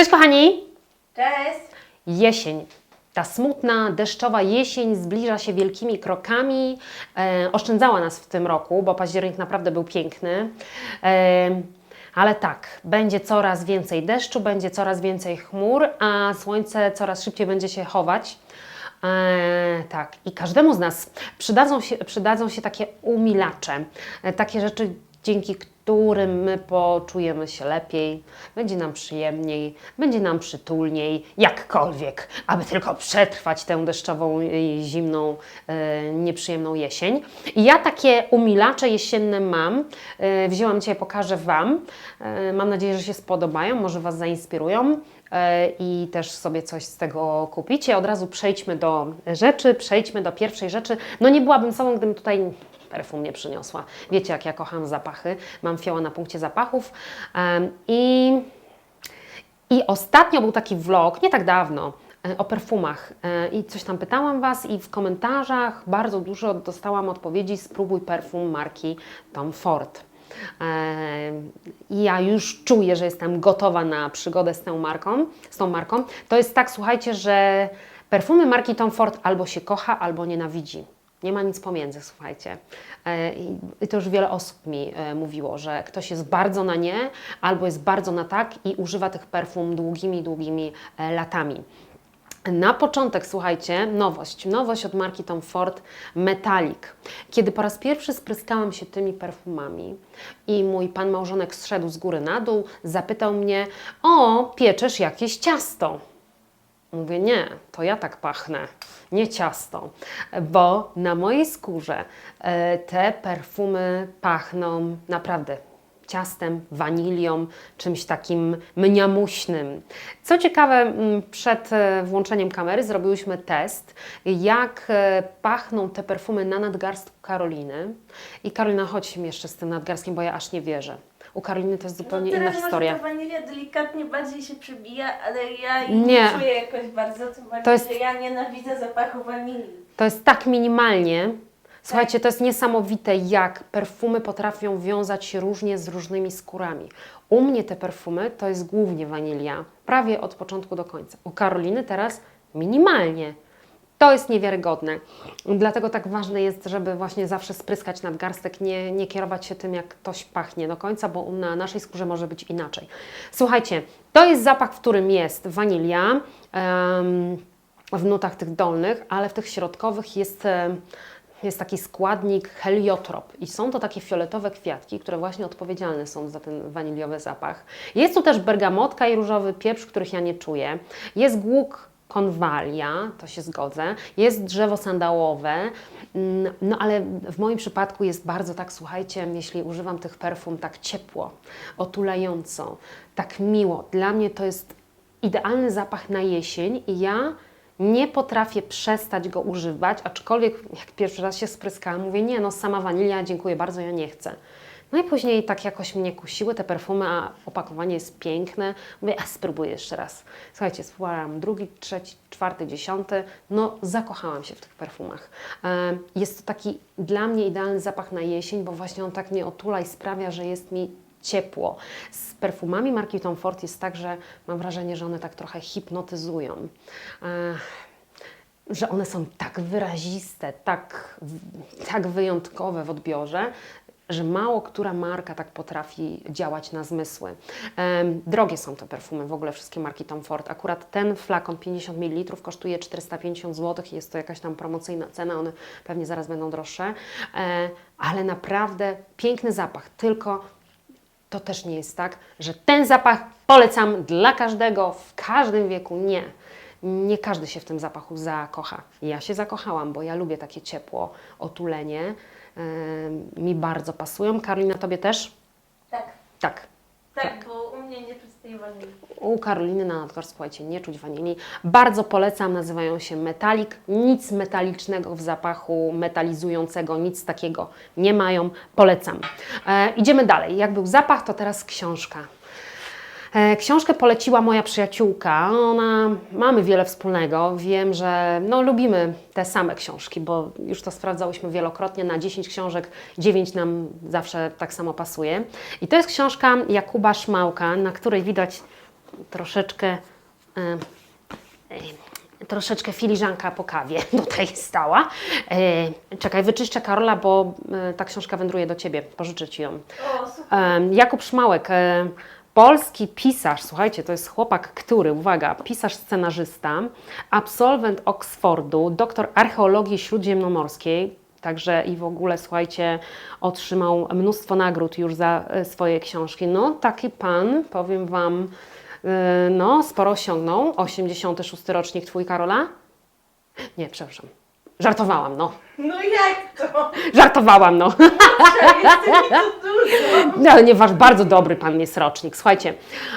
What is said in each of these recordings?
Cześć kochani! Cześć! Jesień. Ta smutna, deszczowa jesień zbliża się wielkimi krokami. E, oszczędzała nas w tym roku, bo październik naprawdę był piękny. E, ale tak, będzie coraz więcej deszczu, będzie coraz więcej chmur, a słońce coraz szybciej będzie się chować. E, tak, i każdemu z nas przydadzą się, przydadzą się takie umilacze, e, takie rzeczy, dzięki którym my poczujemy się lepiej, będzie nam przyjemniej, będzie nam przytulniej, jakkolwiek, aby tylko przetrwać tę deszczową, zimną, e, nieprzyjemną jesień. I ja takie umilacze jesienne mam, e, wzięłam dzisiaj, pokażę Wam. E, mam nadzieję, że się spodobają, może Was zainspirują i też sobie coś z tego kupicie. Od razu przejdźmy do rzeczy, przejdźmy do pierwszej rzeczy. No nie byłabym sobą, gdybym tutaj perfum nie przyniosła. Wiecie, jak ja kocham zapachy. Mam fioła na punkcie zapachów i i ostatnio był taki vlog, nie tak dawno, e, o perfumach. E, I coś tam pytałam Was i w komentarzach bardzo dużo dostałam odpowiedzi spróbuj perfum marki Tom Ford. I ja już czuję, że jestem gotowa na przygodę z tą marką. Z tą marką. To jest tak, słuchajcie, że perfumy marki Tom Ford albo się kocha, albo nienawidzi. Nie ma nic pomiędzy, słuchajcie. E, I to już wiele osób mi e, mówiło, że ktoś jest bardzo na nie, albo jest bardzo na tak i używa tych perfum długimi, długimi e, latami. Na początek, słuchajcie, nowość. Nowość od marki Tom Ford Metallic. Kiedy po raz pierwszy spryskałam się tymi perfumami i mój pan małżonek zszedł z góry na dół, zapytał mnie: O, pieczesz jakieś ciasto. Mówię, nie, to ja tak pachnę, nie ciasto, bo na mojej skórze e, te perfumy pachną naprawdę ciastem, wanilią, czymś takim mniamuśnym. Co ciekawe, przed e, włączeniem kamery zrobiłyśmy test, jak e, pachną te perfumy na nadgarstku Karoliny. I Karolina, chodź mi jeszcze z tym nadgarstkiem, bo ja aż nie wierzę. U Karoliny to jest zupełnie no, inna historia. Może ta wanilia delikatnie bardziej się przebija, ale ja jej Nie. nie czuję jakoś bardzo, tym bardziej, To jest- że ja nienawidzę zapachu wanilii. To jest tak minimalnie. Słuchajcie, to jest niesamowite, jak perfumy potrafią wiązać się różnie z różnymi skórami. U mnie te perfumy to jest głównie wanilia, prawie od początku do końca. U Karoliny teraz minimalnie. To jest niewiarygodne. Dlatego tak ważne jest, żeby właśnie zawsze spryskać nadgarstek, nie, nie kierować się tym, jak ktoś pachnie do końca, bo na naszej skórze może być inaczej. Słuchajcie, to jest zapach, w którym jest wanilia. em, w nutach tych dolnych, ale w tych środkowych jest, jest taki składnik heliotrop i są to takie fioletowe kwiatki, które właśnie odpowiedzialne są za ten waniliowy zapach. Jest tu też bergamotka i różowy pieprz, których ja nie czuję. Jest głuk konwalia, to się zgodzę. Jest drzewo sandałowe, mm, no ale w moim przypadku jest bardzo tak, słuchajcie, jeśli używam tych perfum, tak ciepło, otulająco, tak miło. Dla mnie to jest idealny zapach na jesień i ja nie potrafię przestać go używać, aczkolwiek jak pierwszy raz się spryskałam, mówię, nie no, sama wanilia, dziękuję bardzo, ja nie chcę. No i później tak jakoś mnie kusiły te perfumy, a opakowanie jest piękne. Mówię, a spróbuję jeszcze raz. Słuchajcie, spróbowałam drugi, trzeci, czwarty, dziesiąty. No zakochałam się w tych perfumach. Jest to taki dla mnie idealny zapach na jesień, bo właśnie on tak mnie otula i sprawia, że jest mi ciepło. Z perfumami marki Tom Ford jest tak, że mam wrażenie, że one tak trochę hipnotyzują. Że one są tak wyraziste, tak, tak wyjątkowe w odbiorze, że mało która marka tak potrafi działać na zmysły. Drogie są te perfumy, w ogóle wszystkie marki Tom Ford. Akurat ten flakon 50 ml kosztuje 450 zł jest to jakaś tam promocyjna cena, one pewnie zaraz będą droższe, e, ale naprawdę piękny zapach, tylko to też nie jest tak, że ten zapach polecam dla każdego, w każdym wieku. Nie. Nie każdy się w tym zapachu zakocha. Ja się zakochałam, bo ja lubię takie ciepło, otulenie. Ym, mi bardzo pasują. Karolina, Tobie też? Tak, Tak. tak, bo u Karoliny na nadgarstku, słuchajcie, nie czuć wanilii. Bardzo polecam, nazywają się Metalik. Nic metalicznego w zapachu, metalizującego, nic takiego nie mają. Polecam. E, idziemy dalej. Jak był zapach, to teraz książka. E, Książkę poleciła moja przyjaciółka. Ona mamy wiele wspólnego. Wiem, że no, lubimy te same książki, bo już to sprawdzałyśmy wielokrotnie. Na 10 książek 9 nam zawsze tak samo pasuje. I to jest książka Jakuba Szmałka, na której widać troszeczkę, e, troszeczkę filiżanka po kawie tutaj stała. E, czekaj, wyczyszczę Karola, bo e, ta książka wędruje do Ciebie, pożyczę Ci ją. Jakub Szmałek, e, polski pisarz, słuchajcie, to jest chłopak, który, uwaga, pisarz scenarzysta, absolwent Oksfordu, doktor archeologii śródziemnomorskiej, także i w ogóle, słuchajcie, otrzymał mnóstwo nagród już za e, swoje książki. No, taki pan, powiem Wam, e, no, sporo osiągnął. 86 rocznik Twój, Karola? Nie, przepraszam. Żartowałam, no. No jak to? Żartowałam, no. Jest to dużo. No, ale nie wasz, bardzo dobry pan jest rocznik. Słuchajcie,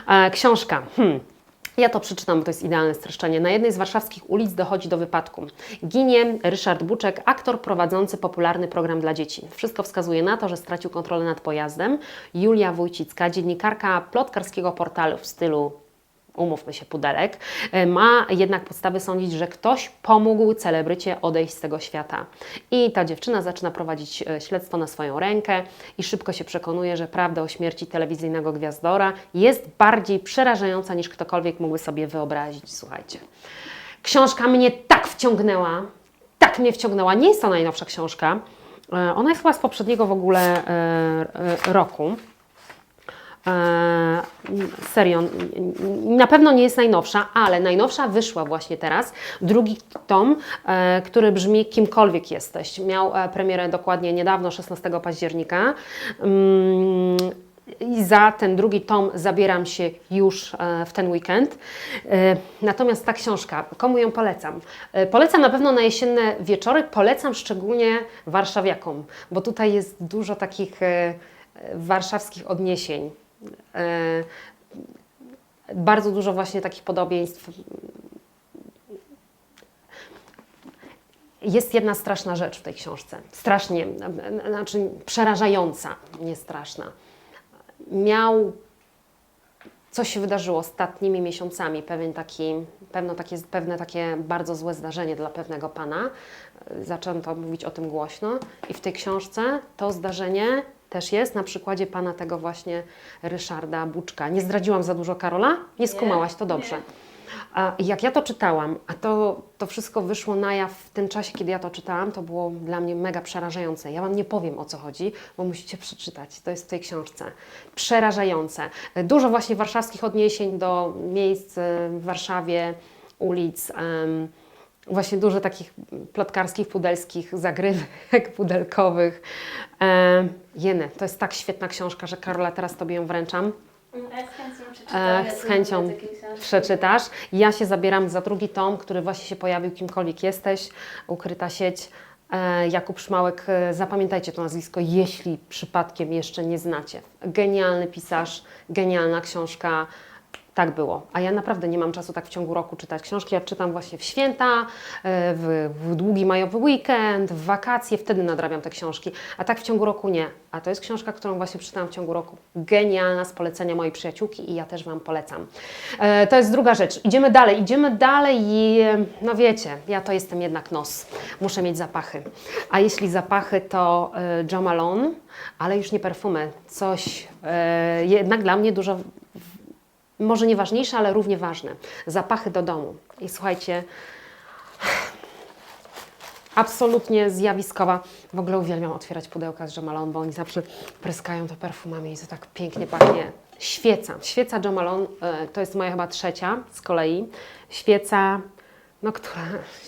e, książka. Hmm. Ja to przeczytam, bo to jest idealne streszczenie. Na jednej z warszawskich ulic dochodzi do wypadku. Ginie Ryszard Buczek, aktor prowadzący popularny program dla dzieci. Wszystko wskazuje na to, że stracił kontrolę nad pojazdem. Julia Wójcicka, dziennikarka plotkarskiego portalu w stylu umówmy się, pudelek, e, ma jednak podstawy sądzić, że ktoś pomógł celebrycie odejść z tego świata. I ta dziewczyna zaczyna prowadzić e, śledztwo na swoją rękę i szybko się przekonuje, że prawda o śmierci telewizyjnego gwiazdora jest bardziej przerażająca niż ktokolwiek mógłby sobie wyobrazić. Słuchajcie. Książka mnie tak wciągnęła, tak mnie wciągnęła. Nie jest to najnowsza książka. E, Ona jest chyba z poprzedniego w ogóle roku. E, Serio, na pewno nie jest najnowsza, ale najnowsza wyszła właśnie teraz. Drugi tom, e, który brzmi Kimkolwiek jesteś. Miał e, premierę dokładnie niedawno, 16 października. Mm, I za ten drugi tom zabieram się już w ten weekend. Natomiast ta książka, komu ją polecam? Polecam na pewno na jesienne wieczory, polecam szczególnie warszawiakom, bo tutaj jest dużo takich warszawskich odniesień. E, Bardzo dużo właśnie takich podobieństw. Jest jedna straszna rzecz w tej książce. Strasznie, znaczy przerażająca, nie straszna. Miał co się wydarzyło ostatnimi miesiącami, pewien taki, pewno takie, pewne takie bardzo złe zdarzenie dla pewnego pana. Zaczęto mówić o tym głośno i w tej książce to zdarzenie też jest na przykładzie pana tego właśnie Ryszarda Buczka. Nie zdradziłam za dużo Karola? Nie skumałaś, to dobrze. A jak ja to czytałam, a to, to wszystko wyszło na jaw w tym czasie, kiedy ja to czytałam, to było dla mnie mega przerażające. Ja Wam nie powiem o co chodzi, bo musicie przeczytać. To jest w tej książce. Przerażające. Dużo właśnie warszawskich odniesień do miejsc w Warszawie, ulic. em, Właśnie dużo takich plotkarskich, pudelskich zagrywek pudelkowych. E, Jeny, to jest tak świetna książka, że Karola, teraz Tobie ją wręczam. Ja z chęcią przeczytam. E, z chęcią książki. przeczytasz. Ja się zabieram za drugi tom, który właśnie się pojawił, kimkolwiek jesteś, ukryta sieć. E, Jakub Szmałek, e, zapamiętajcie to nazwisko, jeśli przypadkiem jeszcze nie znacie. Genialny pisarz, genialna książka. Tak było. A ja naprawdę nie mam czasu tak w ciągu roku czytać książki. Ja czytam właśnie w święta, e, w, w długi majowy weekend, w wakacje, wtedy nadrabiam te książki. A tak w ciągu roku nie. A to jest książka, którą właśnie przeczytałam w ciągu roku. Genialna z polecenia mojej przyjaciółki i ja też Wam polecam. E, to jest druga rzecz. Idziemy dalej, idziemy dalej i no wiecie, ja to jestem jednak nos. Muszę mieć zapachy. A jeśli zapachy, to e, Jo Malone, ale już nie perfumy. Coś e, jednak dla mnie dużo może nie ważniejsze, ale równie ważne. Zapachy do domu. I słuchajcie, absolutnie zjawiskowa. W ogóle uwielbiam otwierać pudełka z Jamalon, bo oni zawsze pryskają to perfumami i to tak pięknie pachnie. Świeca. Świeca Jamalon e, to jest moja chyba trzecia z kolei. Świeca, no która,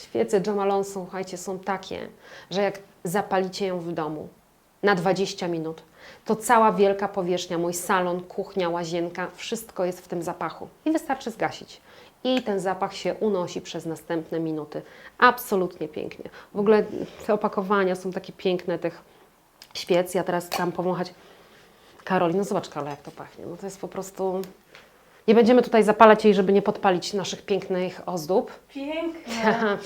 świece Jamalon słuchajcie, są takie, że jak zapalicie ją w domu na 20 minut, to cała wielka powierzchnia, mój salon, kuchnia, łazienka, wszystko jest w tym zapachu i wystarczy zgasić. I ten zapach się unosi przez następne minuty. Absolutnie pięknie. W ogóle te opakowania są takie piękne tych świec. Ja teraz chciałam powąchać Karoli. No zobacz Karola, jak to pachnie. No to jest po prostu... Nie będziemy tutaj zapalać jej, żeby nie podpalić naszych pięknych ozdób. Piękne.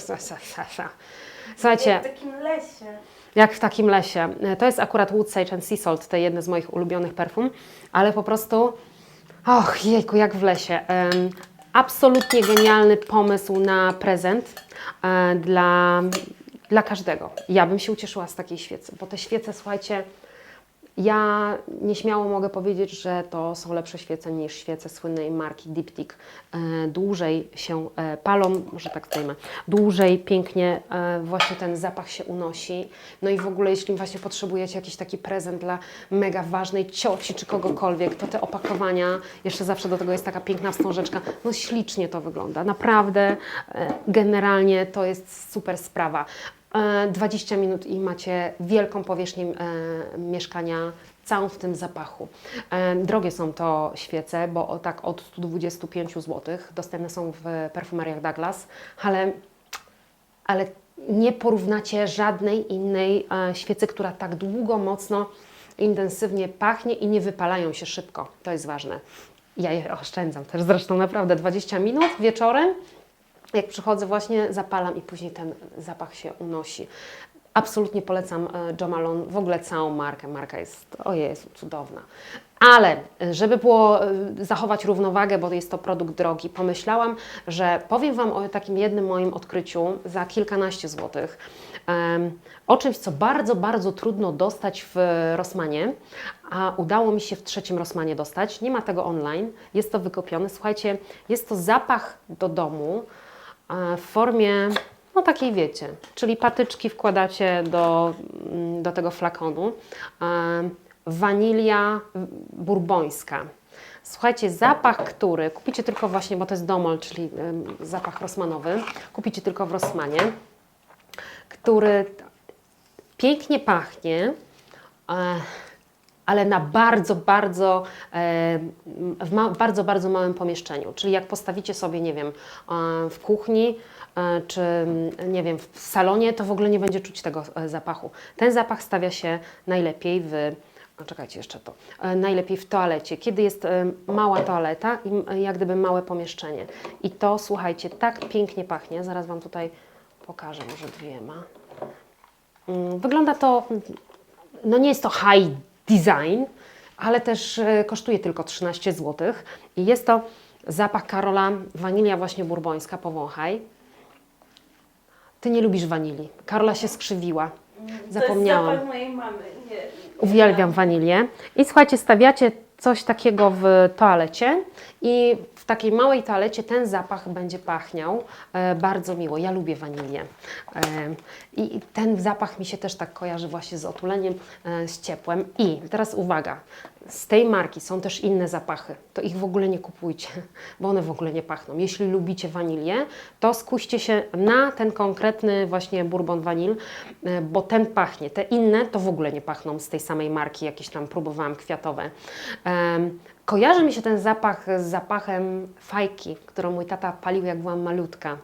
Słuchajcie, w takim lesie. Jak w takim lesie. E, To jest akurat Wood Sage and Sea Salt, to jedne z moich ulubionych perfum, ale po prostu, och jejku, jak w lesie. Absolutnie genialny pomysł na prezent e, dla, dla każdego. Ja bym się ucieszyła z takiej świecy, bo te świece, słuchajcie, Ja nieśmiało mogę powiedzieć, że to są lepsze świece niż świece słynnej marki Diptyque. E, Dłużej się e, palą, może tak zdejmę, dłużej, pięknie e, właśnie ten zapach się unosi. No i w ogóle jeśli właśnie potrzebujecie jakiś taki prezent dla mega ważnej cioci czy kogokolwiek, to te opakowania, jeszcze zawsze do tego jest taka piękna wstążeczka, no ślicznie to wygląda. Naprawdę, generalnie to jest super sprawa. E, 20 minut i macie wielką powierzchnię e, mieszkania, całą w tym zapachu. E, drogie są to świece, bo tak od 125 zł. Dostępne są w perfumeriach Douglas, ale, ale nie porównacie żadnej innej e, świecy, która tak długo, mocno, intensywnie pachnie i nie wypalają się szybko. To jest ważne. Ja je oszczędzam też zresztą naprawdę 20 minut wieczorem jak przychodzę właśnie zapalam i później ten zapach się unosi. Absolutnie polecam e, Jo Malone, w ogóle całą markę. Marka jest, o Jezu, cudowna. Ale e, żeby było e, zachować równowagę, bo jest to produkt drogi, pomyślałam, że powiem Wam o takim jednym moim odkryciu za kilkanaście złotych. O czymś, co bardzo, bardzo trudno dostać w Rossmanie, a udało mi się w trzecim Rossmanie dostać. Nie ma tego online, jest to wykopione. Słuchajcie, jest to zapach do domu w formie, no takiej wiecie, czyli patyczki wkładacie do, mm, do tego flakonu. E, Wanilia bourbońska. Słuchajcie, zapach, który kupicie tylko właśnie, bo to jest domol, czyli zapach rosmanowy, kupicie tylko w Rossmanie, który pięknie pachnie, e, ale na bardzo, bardzo, e, w bardzo, bardzo małym pomieszczeniu. Czyli jak postawicie sobie, nie wiem, e, w kuchni, e, czy nie wiem, w salonie, to w ogóle nie będzie czuć tego zapachu. Ten zapach stawia się najlepiej w czekajcie jeszcze to. Najlepiej w toalecie, kiedy jest mała toaleta i jak gdyby małe pomieszczenie. I to, słuchajcie, tak pięknie pachnie. Zaraz Wam tutaj pokażę, może dwiema. Mm, Wygląda to, no nie jest to high design, ale też e, kosztuje tylko 13 zł. I jest to zapach Karola, wanilia właśnie burbońska, powąchaj. Ty nie lubisz wanilii. Karola się skrzywiła. Zapomniałam. To jest zapach mojej mamy. Nie, nie Uwielbiam wanilię. I słuchajcie, stawiacie coś takiego w toalecie i w takiej małej toalecie ten zapach będzie pachniał e, bardzo miło. Ja lubię wanilię. E, I ten zapach mi się też tak kojarzy właśnie z otuleniem, e, z ciepłem. I teraz uwaga, z tej marki są też inne zapachy. To ich w ogóle nie kupujcie, bo one w ogóle nie pachną. Jeśli lubicie wanilię, to skuście się na ten konkretny właśnie bourbon vanil, e, bo ten pachnie. Te inne to w ogóle nie pachną z tej samej marki, jakieś tam próbowałam kwiatowe. Em, Kojarzy mi się ten zapach z zapachem fajki, którą mój tata palił jak byłam malutka.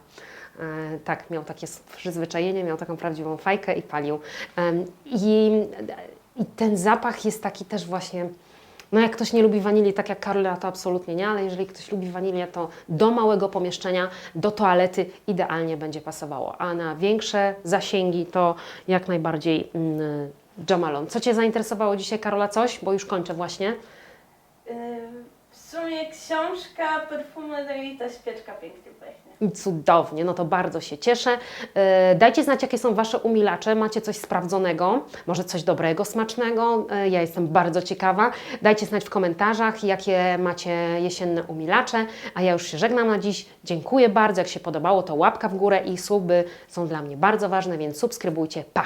E, Tak, miał takie przyzwyczajenie, miał taką prawdziwą fajkę i palił. I, I ten zapach jest taki też właśnie, no jak ktoś nie lubi wanilii, tak jak Karola, to absolutnie nie, ale jeżeli ktoś lubi wanilię, to do małego pomieszczenia, do toalety idealnie będzie pasowało. A na większe zasięgi to jak najbardziej mm, Jo Malone. Co Cię zainteresowało dzisiaj, Karola, coś? Bo już kończę właśnie. Yy, W sumie książka, perfumeria i ta świeczka pięknie pachnie. Cudownie, no to bardzo się cieszę. E, Dajcie znać, jakie są Wasze umilacze. Macie coś sprawdzonego, może coś dobrego, smacznego. E, Ja jestem bardzo ciekawa. Dajcie znać w komentarzach, jakie macie jesienne umilacze. A ja już się żegnam na dziś. Dziękuję bardzo. Jak się podobało, to łapka w górę i suby są dla mnie bardzo ważne, więc subskrybujcie. Pa!